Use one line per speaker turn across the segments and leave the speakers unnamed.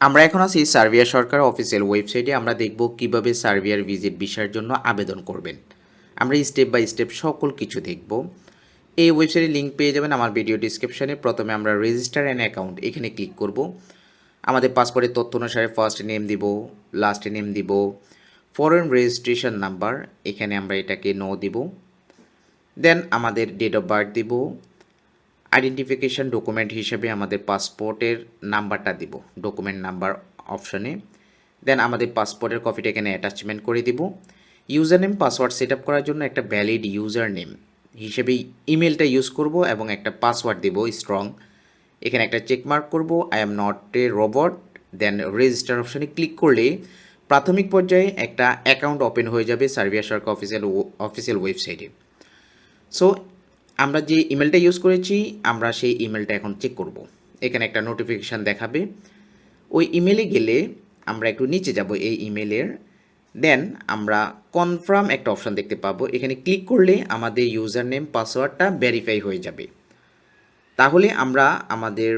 আমরা এখন আছি সার্বিয়া সরকার অফিসিয়াল ওয়েবসাইটে আমরা দেখব কীভাবে সার্বিয়ার ভিজিট ভিসার জন্য আবেদন করবেন। আমরা স্টেপ বাই স্টেপ সকল কিছু দেখব। এই ওয়েবসাইটের লিঙ্ক পেয়ে যাবেন আমার ভিডিও ডিসক্রিপশনে প্রথমে আমরা রেজিস্টার অ্যান্ড অ্যাকাউন্ট এখানে ক্লিক করব। আমাদের পাসপোর্টের তথ্য অনুসারে ফার্স্ট নেম দিব লাস্ট নেম দিব ফরেন রেজিস্ট্রেশন নাম্বার এখানে আমরা এটাকে নো দিব। দেন আমাদের ডেট অফ বার্থ দিব আইডেন্টিফিকেশন ডকুমেন্ট হিসেবে আমাদের পাসপোর্টের নাম্বারটা দিব ডকুমেন্ট নাম্বার অপশনে দেন আমাদের পাসপোর্টের কপিটা এখানে অ্যাটাচমেন্ট করে দিব। User name password set up করার জন্য একটা ভ্যালিড ইউজার নেম হিসেবে ইমেলটা ইউজ করব এবং একটা পাসওয়ার্ড দেব স্ট্রং এখানে একটা চেক মার্ক করব I am not a robot then register অপশানে ক্লিক করলে প্রাথমিক পর্যায়ে একটা অ্যাকাউন্ট ওপেন হয়ে যাবে সার্বিয়া সরকার অফিসিয়াল অফিসিয়াল ওয়েবসাইটে সো আমরা যে ইমেলটা ইউজ করেছি, আমরা সেই ইমেলটা এখন চেক করব। এখানে একটা নোটিফিকেশান দেখাবে। ওই ইমেলে গেলে আমরা একটু নিচে যাব এই ইমেলের দেন আমরা কনফার্ম একটা অপশান দেখতে পাবো। এখানে ক্লিক করলে আমাদের ইউজার নেম পাসওয়ার্ডটা ভেরিফাই হয়ে যাবে। তাহলে আমরা আমাদের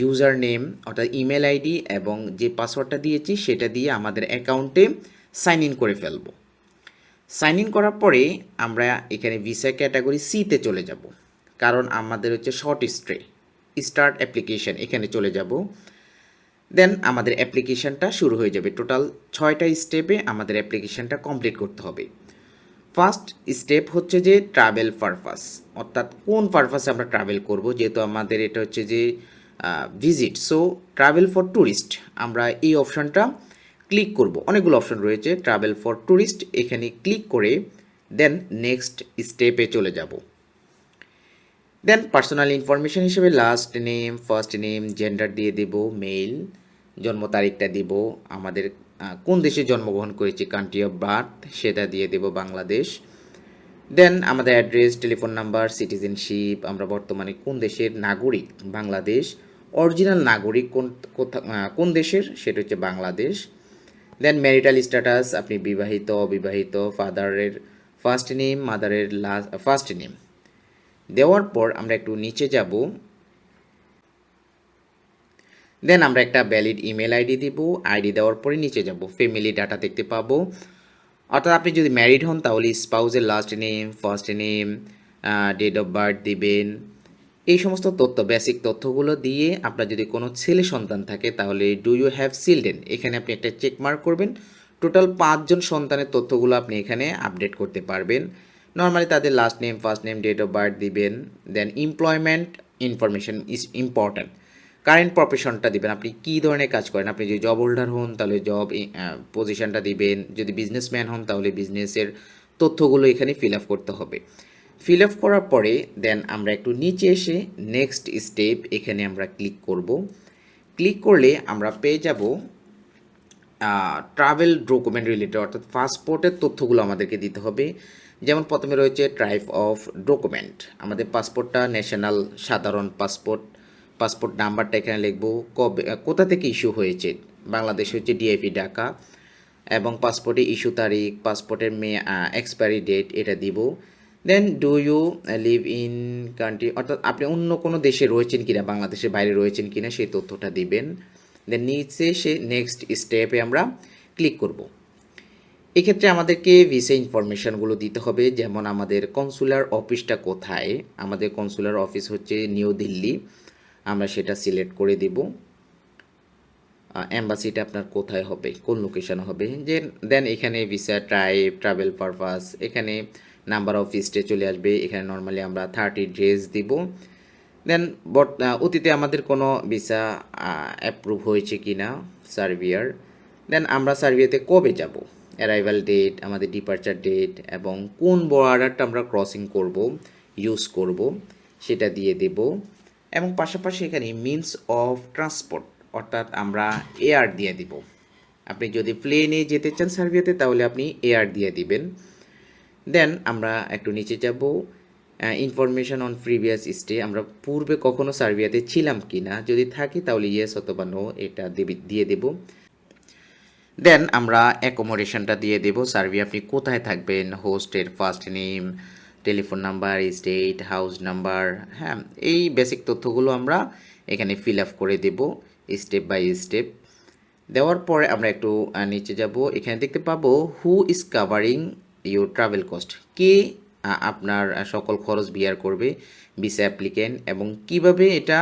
ইউজার নেম অর্থাৎ ইমেল আইডি এবং যে পাসওয়ার্ডটা দিয়েছি, সেটা দিয়ে আমাদের অ্যাকাউন্টে সাইন ইন করে ফেলব। সাইন ইন করার পরে আমরা এখানে ভিসা ক্যাটাগরি সিতে চলে যাব। কারণ আমাদের হচ্ছে শর্ট স্ট্রে স্টার্ট অ্যাপ্লিকেশন এখানে চলে যাব। দেন আমাদের অ্যাপ্লিকেশনটা শুরু হয়ে যাবে। টোটাল ছয়টা স্টেপে আমাদের অ্যাপ্লিকেশনটা কমপ্লিট করতে হবে। ফার্স্ট স্টেপ হচ্ছে যে ট্রাভেল পারপাস অর্থাৎ কোন পারপাসে আমরা ট্রাভেল করব? যেহেতু আমাদের এটা হচ্ছে যে visit so travel for tourist আমরা এই অপশানটা ক্লিক করব। অনেকগুলো অপশন রয়েছে ট্রাভেল ফর ট্যুরিস্ট এখানে ক্লিক করে দেন নেক্সট স্টেপে চলে যাব। দেন পার্সোনাল ইনফরমেশন হিসেবে last name first name gender দিয়ে দেব মেল জন্ম তারিখটা দিব, আমাদের কোন দেশে জন্মগ্রহণ করেছি কান্ট্রি অফ বার্থ সেটা দিয়ে দেব বাংলাদেশ। দেন আমাদের অ্যাড্রেস টেলিফোন নাম্বার সিটিজেনশিপ আমরা বর্তমানে কোন দেশের নাগরিক, বাংলাদেশ। অরিজিনাল নাগরিক কোন কোন দেশের, সেটা হচ্ছে বাংলাদেশ। দেন ম্যারিটাল স্ট্যাটাস আপনি বিবাহিত, অবিবাহিত ফাদারের ফার্স্ট নেম মাদারের লাস্ট ফার্স্ট নেম দেওয়ার পর আমরা একটু নিচে যাব। দেন আমরা একটা ভ্যালিড ইমেল আইডি দিব। আইডি দেওয়ার পরে নিচে যাব। ফ্যামিলি ডাটা দেখতে পাবো। অর্থাৎ আপনি যদি ম্যারিড হন, তাহলে স্পাউজের last name first name date of birth দিবেন। এই সমস্ত তথ্য বেসিক তথ্যগুলো দিয়ে আপনার যদি কোনো ছেলে সন্তান থাকে, তাহলে ডু ইউ হ্যাভ চিলড্রেন এখানে আপনি একটা চেক মার্ক করবেন। টোটাল পাঁচজন সন্তানের তথ্যগুলো আপনি এখানে আপডেট করতে পারবেন। নর্মালি তাদের last name first name date of birth দিবেন। Then employment information is important current প্রফেশনটা দিবেন। আপনি কী ধরনের কাজ করেন? আপনি যদি জব হোল্ডার হন, তাহলে জব পজিশনটা দিবেন। যদি বিজনেসম্যান হন, তাহলে বিজনেসের তথ্যগুলো এখানে ফিল আপ করতে হবে। ফিল আপ করার পরে দেন আমরা একটু নিচে এসে নেক্সট স্টেপ এখানে আমরা ক্লিক করব। ক্লিক করলে আমরা পেয়ে যাব ট্রাভেল ডকুমেন্ট রিলেটেড অর্থাৎ পাসপোর্টের তথ্যগুলো আমাদেরকে দিতে হবে। যেমন প্রথমে রয়েছে টাইপ অফ ডকুমেন্ট আমাদের পাসপোর্টটা ন্যাশনাল সাধারণ পাসপোর্ট পাসপোর্ট নাম্বারটা এখানে লিখব, কবে, কোথা থেকে ইস্যু হয়েছে? বাংলাদেশ হচ্ছে ডিআইপি ঢাকা। এবং পাসপোর্টে ইস্যু তারিখ পাসপোর্টের মে এক্সপায়ারি ডেট এটা দিব। Then do you live in country অর্থাৎ আপনি অন্য কোনো দেশে রয়েছেন কিনা, বাংলাদেশের বাইরে রয়েছেন কিনা, সেই তথ্যটা দিবেন। দেন নিচে সে নেক্সট স্টেপে আমরা ক্লিক করব। এক্ষেত্রে আমাদেরকে ভিসা ইনফরমেশনগুলো দিতে হবে, যেমন আমাদের কনসুলার অফিসটা কোথায়? আমাদের কনসুলার অফিস হচ্ছে নিউ দিল্লি। আমরা সেটা সিলেক্ট করে দেব। অ্যাম্বাসিটা আপনার কোথায় হবে? কোন লোকেশন হবে? যে দেন এখানে ভিসা টাইপ ট্রাভেল পারপাস এখানে নাম্বার অফ স্টে চলে আসবে। এখানে নর্মালি আমরা থার্টি ডেজ দিব। দেন বট অতীতে আমাদের কোনো ভিসা অ্যাপ্রুভ হয়েছে কি না সার্ভিয়ার দেন আমরা সার্ভিয়াতে কবে যাব? অ্যারাইভাল ডেট আমাদের ডিপার্চার ডেট এবং কোন বর্ডারটা আমরা ক্রসিং করব ইউজ করব, সেটা দিয়ে দেব। এবং পাশাপাশি এখানে মিনস অফ ট্রান্সপোর্ট অর্থাৎ আমরা এয়ার দিয়ে দিব। আপনি যদি প্লেনে যেতে চান সার্ভিয়াতে তাহলে আপনি এয়ার দিয়ে দিবেন। দেন আমরা একটু নিচে যাব। ইনফরমেশন অন প্রিভিয়াস স্টে আমরা পূর্বে কখনো সার্বিয়াতে ছিলাম কি না যদি থাকি তাহলে ইয়েস অথবা নো এটা দিয়ে দেব। দেন আমরা অ্যাকোমোডেশনটা দিয়ে দেব। সার্ভে আপনি কোথায় থাকবেন? হোস্টের first name telephone number state house number হ্যাঁ এই বেসিক তথ্যগুলো আমরা এখানে ফিল আপ করে দেব স্টেপ বাই স্টেপ দেওয়ার পরে আমরা একটু নিচে যাব। এখানে দেখতে পাবো who is covering your travel cost কে আপনার সকল খরচ বিয়ার করবে? ভিসা অ্যাপ্লিকেন্ট এবং কীভাবে এটা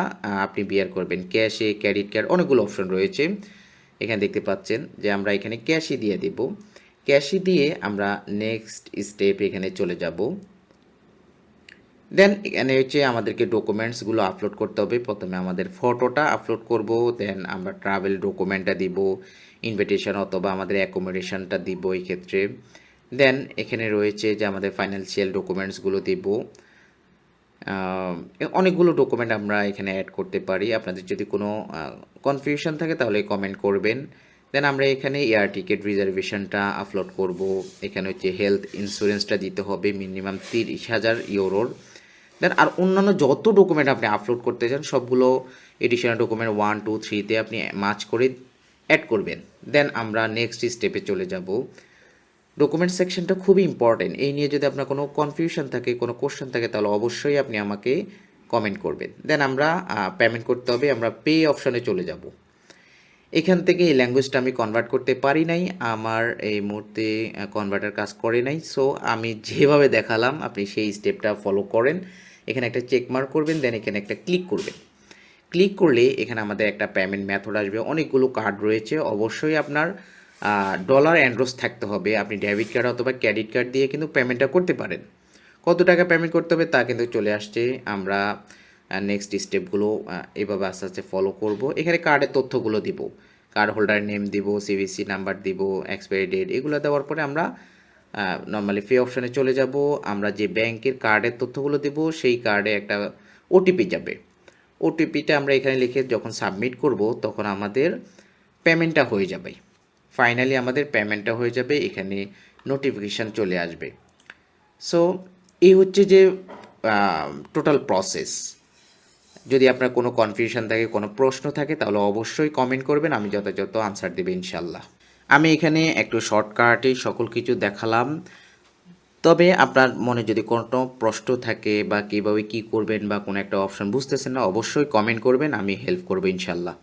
আপনি বিয়ার করবেন? ক্যাশে ক্রেডিট কার্ড অনেকগুলো অপশন রয়েছে। এখানে দেখতে পাচ্ছেন যে আমরা এখানে ক্যাশই দিয়ে দেব। ক্যাশই দিয়ে আমরা নেক্সট স্টেপ এখানে চলে যাব। দেন এখানে হচ্ছে আমাদেরকে ডকুমেন্টসগুলো আপলোড করতে হবে। প্রথমে আমাদের ফটোটা আপলোড করব দেন আমরা ট্রাভেল ডকুমেন্টটা দিব ইনভিটেশন অথবা আমাদের অ্যাকোমোডেশনটা দিব এই ক্ষেত্রে দেন এখানে রয়েছে যে আমাদের ফাইন্যান্সিয়াল ডকুমেন্টসগুলো দিব। অনেকগুলো ডকুমেন্ট আমরা এখানে অ্যাড করতে পারি। আপনাদের যদি কোনো কনফিউশন থাকে তাহলে কমেন্ট করবেন। দেন আমরা এখানে এয়ার টিকিট রিজার্ভেশনটা আপলোড করব। এখানে হচ্ছে হেলথ ইন্স্যুরেন্সটা দিতে হবে মিনিমাম তিরিশ হাজার ইউরোর। দেন আর অন্যান্য যত ডকুমেন্ট আপনি আপলোড করতে চান, সবগুলো এডিশনাল ডকুমেন্ট ওয়ান টু থ্রিতে আপনি মাচ করে অ্যাড করবেন। দেন আমরা নেক্সট স্টেপে চলে যাব। ডকুমেন্ট সেকশনটা খুবই ইম্পর্টেন্ট এই নিয়ে যদি আপনার কোনো কনফিউশন থাকে, কোনো কোশ্চেন থাকে, তাহলে অবশ্যই আপনি আমাকে কমেন্ট করবেন। দেন আমরা পেমেন্ট করতে হবে, আমরা পে অপশানে চলে যাব। এখান থেকে এই ল্যাঙ্গুয়েজটা আমি কনভার্ট করতে পারি নাই, আমার এই মুহূর্তে কনভার্টার কাজ করে নাই। সো আমি যেভাবে দেখালাম, আপনি সেই স্টেপটা ফলো করেন। এখানে একটা চেক মার্ক করবেন দেন এখানে একটা ক্লিক করবেন। ক্লিক করলে এখানে আমাদের একটা পেমেন্ট মেথড আসবে। অনেকগুলো কার্ড রয়েছে। অবশ্যই আপনার ডলার অ্যান্ড্রোস থাকতে হবে। আপনি ডেবিট কার্ড অথবা ক্রেডিট কার্ড দিয়ে কিন্তু পেমেন্টটা করতে পারেন। কত টাকা পেমেন্ট করতে হবে তা কিন্তু চলে আসছে। আমরা নেক্সট স্টেপগুলো এভাবে আস্তে আস্তে ফলো করব। এখানে কার্ডের তথ্যগুলো দিব। কার্ড হোল্ডার নেম দিব সিবিসি নাম্বার দিব এক্সপায়ারি ডেট এগুলো দেওয়ার পরে আমরা নর্মালি পে অপশানে চলে যাব। আমরা যে ব্যাংকের কার্ডের তথ্যগুলো দেব, সেই কার্ডে একটা ওটিপি যাবে। ওটিপিটা আমরা এখানে লিখে যখন সাবমিট করব, তখন আমাদের পেমেন্টটা হয়ে যাবে। ফাইনালি আমাদের পেমেন্টটা হয়ে যাবে, এখানে নোটিফিকেশান চলে আসবে। সো এই হচ্ছে যে টোটাল প্রসেস যদি আপনার কোনো কনফিউশন থাকে, কোনো প্রশ্ন থাকে, তাহলে অবশ্যই কমেন্ট করবেন, আমি যথাযথ আনসার দেবে ইনশাল্লাহ আমি এখানে একটু শর্টকাটে সকল কিছু দেখালাম। তবে আপনার মনে যদি কোনো প্রশ্ন থাকে, বা কীভাবে কী করবেন, বা কোনো একটা অপশন বুঝতেছেন না, অবশ্যই কমেন্ট করবেন, আমি হেল্প করব ইনশাল্লাহ